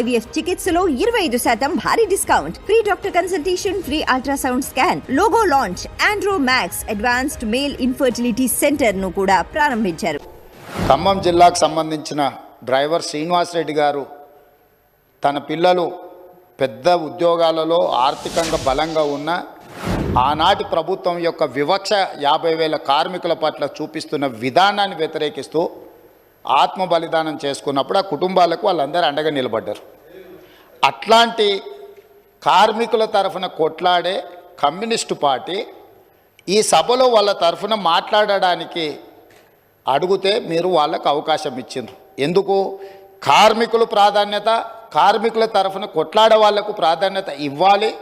IVF చికిత్సలో ఇరవై ఐదు శాతం భారీ discount. Free doctor consultation free ultrasound scan logo launch Andro Max advanced male infertility సెంటర్ను కూడా ప్రారంభించారు. ఖమ్మం జిల్లాకు సంబంధించిన డ్రైవర్ శ్రీనివాస్ రెడ్డి గారు తన పిల్లలు పెద్ద ఉద్యోగాలలో ఆర్థికంగా బలంగా ఉన్న ఆనాటి ప్రభుత్వం యొక్క వివక్ష యాభై వేల కార్మికుల పట్ల చూపిస్తున్న విధానాన్ని వ్యతిరేకిస్తూ ఆత్మ బలిదానం చేసుకున్నప్పుడు ఆ కుటుంబాలకు వాళ్ళందరూ అండగా నిలబడ్డారు. అట్లాంటి కార్మికుల తరఫున కొట్లాడే కమ్యూనిస్టు పార్టీ ఈ సభలో వాళ్ళ తరఫున మాట్లాడడానికి అడిగితే మీరు వాళ్ళకు అవకాశం ఇచ్చిండ్రు. ఎందుకు? కార్మికులు ప్రాధాన్యత కార్మికుల తరఫున కొట్లాడే వాళ్ళకు ప్రాధాన్యత ఇవ్వాలి.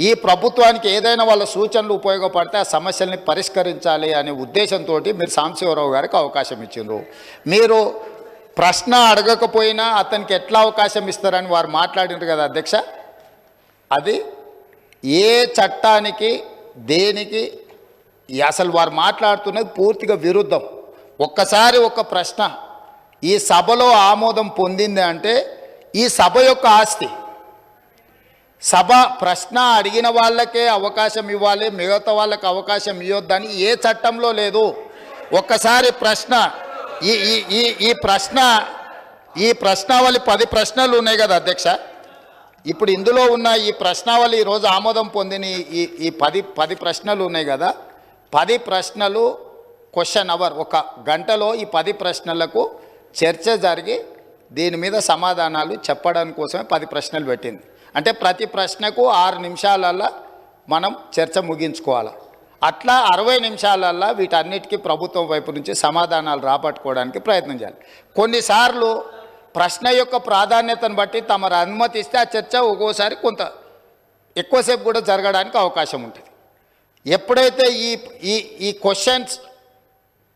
ఈ ప్రభుత్వానికి ఏదైనా వాళ్ళ సూచనలు ఉపయోగపడితే ఆ సమస్యల్ని పరిష్కరించాలి అనే ఉద్దేశంతో మీరు సాంబశివరావు గారికి అవకాశం ఇచ్చిండ్రు. మీరు ప్రశ్న అడగకపోయినా అతనికి ఎట్లా అవకాశం ఇస్తారని వారు మాట్లాడినారు కదా అధ్యక్ష? అది ఏ చట్టానికి దేనికి అసలు వారు మాట్లాడుతున్నది పూర్తిగా విరుద్ధం. ఒక్కసారి ఒక ప్రశ్న. ఈ సభలో ఆమోదం పొందింది అంటే ఈ సభ యొక్క ఆస్తి సభ ప్రశ్న అడిగిన వాళ్ళకే అవకాశం ఇవ్వాలి మిగతా వాళ్ళకి అవకాశం ఇవ్వద్దని ఏ చట్టంలో లేదు. ఒక్కసారి ప్రశ్న ఈ ఈ ఈ ఈ ప్రశ్న ఈ ప్రశ్నావళి పది ప్రశ్నలు ఉన్నాయి కదా అధ్యక్ష? ఇప్పుడు ఇందులో ఉన్న ఈ ప్రశ్నావళి ఈరోజు ఆమోదం పొందిన ఈ- ఈ ఈ పది పది ప్రశ్నలు ఉన్నాయి కదా? పది ప్రశ్నలు క్వశ్చన్ అవర్ ఒక గంటలో ఈ పది ప్రశ్నలకు చర్చ జరిగి దీని మీద సమాధానాలు చెప్పడానికి కోసమే పది ప్రశ్నలు పెట్టింది. అంటే ప్రతి ప్రశ్నకు ఆరు నిమిషాలల్లో మనం చర్చ ముగించుకోవాలి. అట్లా అరవై నిమిషాలల్లో వీటన్నిటికీ ప్రభుత్వం వైపు నుంచి సమాధానాలు రాబట్టుకోవడానికి ప్రయత్నం చేయాలి. కొన్నిసార్లు ప్రశ్న యొక్క ప్రాధాన్యతను బట్టి తమరు అనుమతిస్తే ఆ చర్చ ఒక్కోసారి కొంత ఎక్కువసేపు కూడా జరగడానికి అవకాశం ఉంటుంది. ఎప్పుడైతే ఈ ఈ ఈ క్వశ్చన్స్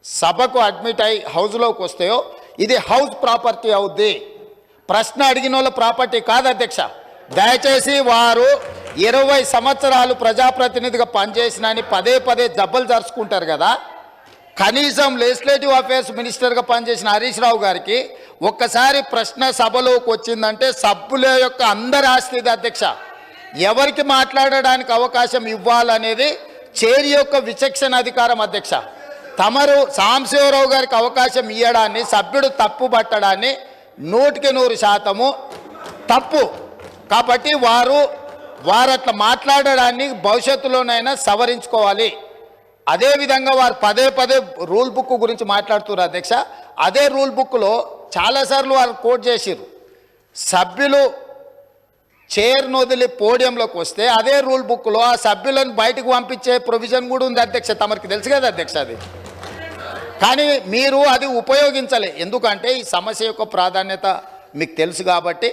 సభకు అడ్మిట్ అయి హౌస్లోకి వస్తాయో ఇది హౌస్ ప్రాపర్టీ అవుద్ది. ప్రశ్న అడిగిన వాళ్ళ ప్రాపర్టీ కాదు అధ్యక్ష. దయచేసి వారు ఇరవై సంవత్సరాలు ప్రజాప్రతినిధిగా పనిచేసినని పదే పదే జబ్బలు జరుచుకుంటారు కదా. కనీసం లెజిస్లేటివ్ అఫేర్స్ మినిస్టర్గా పనిచేసిన హరీష్ రావు గారికి ఒక్కసారి ప్రశ్న సభలోకి వచ్చిందంటే సభ్యుల యొక్క అందరి ఆస్తి అధ్యక్ష. ఎవరికి మాట్లాడడానికి అవకాశం ఇవ్వాలనేది చేరి యొక్క విచక్షణ అధికారం అధ్యక్ష. తమరు సాంశివరావు గారికి అవకాశం ఇవ్వడాన్ని సభ్యుడు తప్పు పట్టడాన్ని నూటికి నూరు శాతము తప్పు. కాబట్టి వారు వారు అట్లా మాట్లాడడాన్ని భవిష్యత్తులోనైనా సవరించుకోవాలి. అదేవిధంగా వారు పదే పదే రూల్ బుక్ గురించి మాట్లాడుతున్నారు అధ్యక్ష. అదే రూల్ బుక్లో చాలాసార్లు వారు కోట్ చేసిర్రు. సభ్యులు చైర్ను వదిలి పోడియంలోకి వస్తే అదే రూల్ బుక్లో ఆ సభ్యులను బయటకు పంపించే ప్రొవిజన్ కూడా ఉంది అధ్యక్ష. తమరికి తెలుసు కదా అధ్యక్ష అది. కానీ మీరు అది ఉపయోగించలే. ఎందుకంటే ఈ సమస్య యొక్క ప్రాధాన్యత మీకు తెలుసు కాబట్టి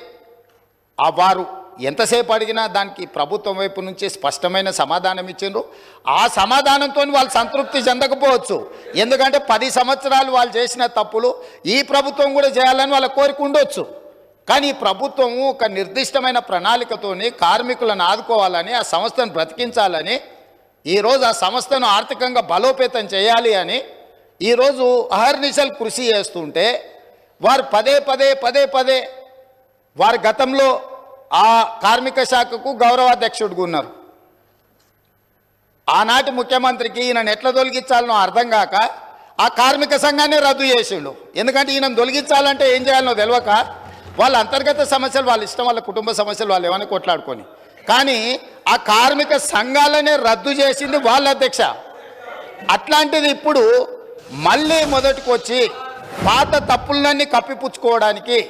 ఆ వారు ఎంతసేపు అడిగినా దానికి ప్రభుత్వం వైపు నుంచి స్పష్టమైన సమాధానం ఇచ్చిండ్రు. ఆ సమాధానంతో వాళ్ళు సంతృప్తి చెందకపోవచ్చు. ఎందుకంటే పది సంవత్సరాలు వాళ్ళు చేసిన తప్పులు ఈ ప్రభుత్వం కూడా చేయాలని వాళ్ళ కోరిక ఉండొచ్చు. కానీ ప్రభుత్వం ఒక నిర్దిష్టమైన ప్రణాళికతోని కార్మికులను ఆదుకోవాలని ఆ సంస్థను బ్రతికించాలని ఈరోజు ఆ సంస్థను ఆర్థికంగా బలోపేతం చేయాలి అని ఈరోజు అహర్నిశలు కృషి చేస్తుంటే వారు పదే పదే పదే పదే వారి గతంలో ఆ కార్మిక శాఖకు గౌరవాధ్యక్షుడిగా ఉన్నారు. ఆనాటి ముఖ్యమంత్రికి ఈయనను ఎట్లా తొలగించాలనో అర్థం కాక ఆ కార్మిక సంఘాన్ని రద్దు చేసిండు. ఎందుకంటే ఈయనను తొలగించాలంటే ఏం చేయాలనో తెలియక వాళ్ళ అంతర్గత సమస్యలు వాళ్ళ ఇష్టం వాళ్ళ కుటుంబ సమస్యలు వాళ్ళు ఏమైనా కొట్లాడుకొని. కానీ ఆ కార్మిక సంఘాలనే రద్దు చేసింది వాళ్ళ అధ్యక్ష. అట్లాంటిది ఇప్పుడు మళ్ళీ మొదటికి వచ్చి పాత తప్పులన్నీ కప్పిపుచ్చుకోవడానికి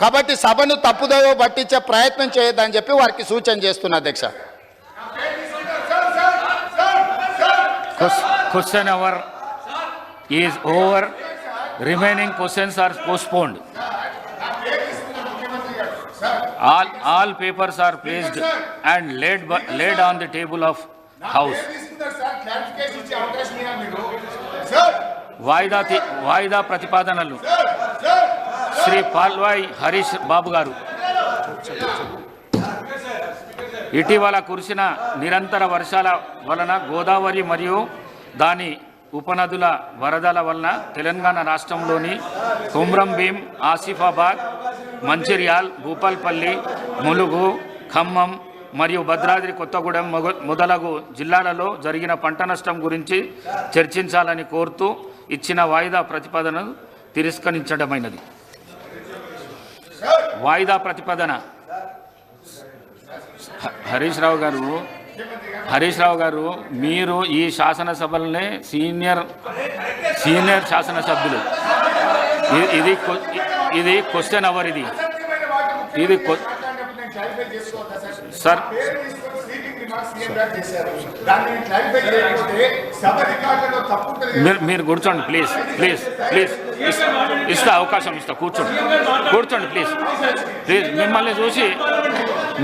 కాబట్టి సభను తప్పుదో పట్టించే ప్రయత్నం చేయొద్దని చెప్పి వారికి సూచన చేస్తున్నా అధ్యక్ష. Question hour is over remaining questions are postponed all all papers are placed and laid laid on the table of house వాయిదా వాయిదా ప్రతిపాదనలు శ్రీ పాల్వాయి హరీష్ బాబు గారు. ఇటీవల కురిసిన నిరంతర వర్షాల వలన గోదావరి మరియు దాని ఉపనదుల వరదల వలన తెలంగాణ రాష్ట్రంలోని కుమ్రంభీం ఆసిఫాబాద్ మంచిర్యాల్ భూపాల్పల్లి ములుగు ఖమ్మం మరియు భద్రాద్రి కొత్తగూడెం మొగ- మొదలగు జిల్లాలలో జరిగిన పంట నష్టం గురించి చర్చించాలని కోరుతూ ఇచ్చిన వాయిదా ప్రతిపాదనను తిరస్కరించడమైనది. వాయిదా ప్రతిపాదన. హరీష్ రావు గారు హరీష్ రావు గారు మీరు ఈ శాసనసభలనే సీనియర్ సీనియర్ శాసనసభ్యులు. ఇది ఇది క్వశ్చన్ అవర్ ఇది. ఇది సార్. మీరు మీరు కూర్చోండి ప్లీజ్ ప్లీజ్ ప్లీజ్ ఇస్తా అవకాశం ఇస్తా కూర్చోండి. కూర్చోండి ప్లీజ్ ప్లీజ్ మిమ్మల్ని చూసి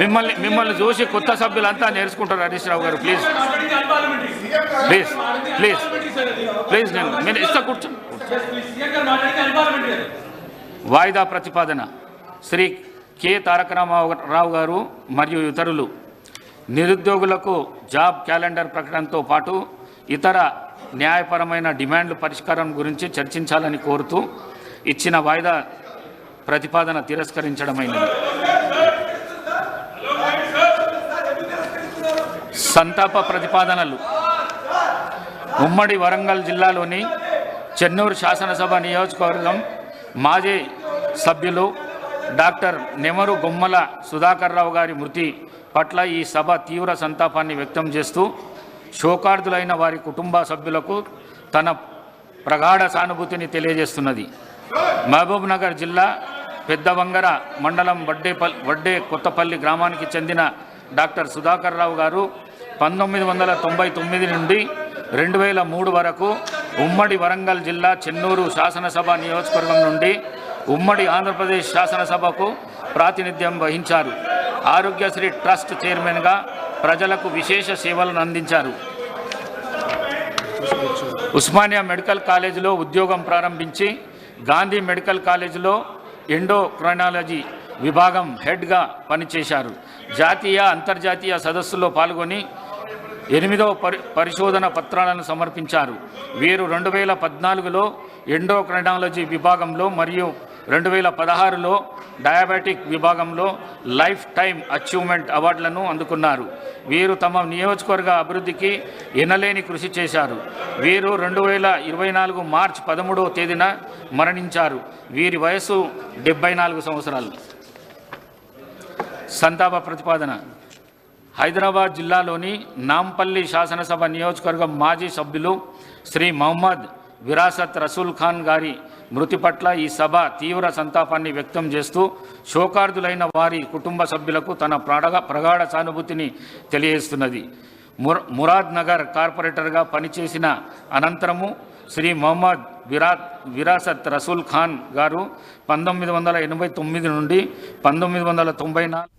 మిమ్మల్ని మిమ్మల్ని చూసి కొత్త సభ్యులంతా నేర్చుకుంటారు హరీష్ రావు గారు ప్లీజ్ ప్లీజ్ ప్లీజ్ ప్లీజ్ నేను నేను ఇస్తా కూర్చోండి వాయిదా ప్రతిపాదన. శ్రీ కె తారక రామారావు గారు మరియు ఇతరులు నిరుద్యోగులకు జాబ్ క్యాలెండర్ ప్రకటనతో పాటు ఇతర న్యాయపరమైన డిమాండ్లు పరిష్కారం గురించి చర్చించాలని కోరుతూ ఇచ్చిన వాయిదా ప్రతిపాదన తిరస్కరించడమైనది. సంతాప ప్రతిపాదనలు. ఉమ్మడి వరంగల్ జిల్లాలోని చెన్నూరు శాసనసభ నియోజకవర్గం మాజీ సభ్యులు డాక్టర్ నెమరు గుమ్మల సుధాకర్ రావు గారి మృతి పట్ల ఈ సభ తీవ్ర సంతాపాన్ని వ్యక్తం చేస్తూ శోకార్థులైన వారి కుటుంబ సభ్యులకు తన ప్రగాఢ సానుభూతిని తెలియజేస్తున్నది. మహబూబ్ నగర్ జిల్లా పెద్దవంగర మండలం వడ్డేపల్ వడ్డే కొత్తపల్లి గ్రామానికి చెందిన డాక్టర్ సుధాకర్ రావు గారు పంతొమ్మిది వందల తొంభై తొమ్మిది నుండి రెండు వేల మూడు వరకు ఉమ్మడి వరంగల్ జిల్లా చెన్నూరు శాసనసభ నియోజకవర్గం నుండి ఉమ్మడి ఆంధ్రప్రదేశ్ శాసనసభకు ప్రాతినిధ్యం వహించారు. ఆరోగ్యశ్రీ ట్రస్ట్ చైర్మన్గా ప్రజలకు విశేష సేవలను అందించారు. ఉస్మానియా మెడికల్ కాలేజీలో ఉద్యోగం ప్రారంభించి గాంధీ మెడికల్ కాలేజీలో ఎండోక్రైనాలజీ విభాగం హెడ్గా పనిచేశారు. జాతీయ అంతర్జాతీయ సదస్సులో పాల్గొని ఎనిమిదవ పరి పరిశోధన పత్రాలను సమర్పించారు. వీరు రెండు వేల పద్నాలుగులో ఎండోక్రైనాలజీ విభాగంలో మరియు రెండు వేల పదహారులో డయాబెటిక్ విభాగంలో లైఫ్ టైం అచీవ్మెంట్ అవార్డులను అందుకున్నారు. వీరు తమ నియోజకవర్గ అభివృద్ధికి ఎనలేని కృషి చేశారు. వీరు రెండు వేల ఇరవై నాలుగు మార్చ్ పదమూడవ తేదీన మరణించారు. వీరి వయస్సు డెబ్బై నాలుగు సంవత్సరాలు. సంతాప ప్రతిపాదన. హైదరాబాద్ జిల్లాలోని నాంపల్లి శాసనసభ నియోజకవర్గం మాజీ సభ్యులు శ్రీ మహమ్మద్ విరాసత్ రసూల్ ఖాన్ గారి మృతి పట్ల ఈ సభ తీవ్ర సంతాపాన్ని వ్యక్తం చేస్తూ శోకార్థులైన వారి కుటుంబ సభ్యులకు తన ప్రగ ప్రగాఢ సానుభూతిని తెలియజేస్తున్నది. మురాద్ నగర్ కార్పొరేటర్గా పనిచేసిన అనంతరము శ్రీ మొహమ్మద్ విరాత్ విరాసత్ రసూల్ ఖాన్ గారు పంతొమ్మిది వందల ఎనభై తొమ్మిది నుండి పంతొమ్మిది వందల తొంభై నాలుగు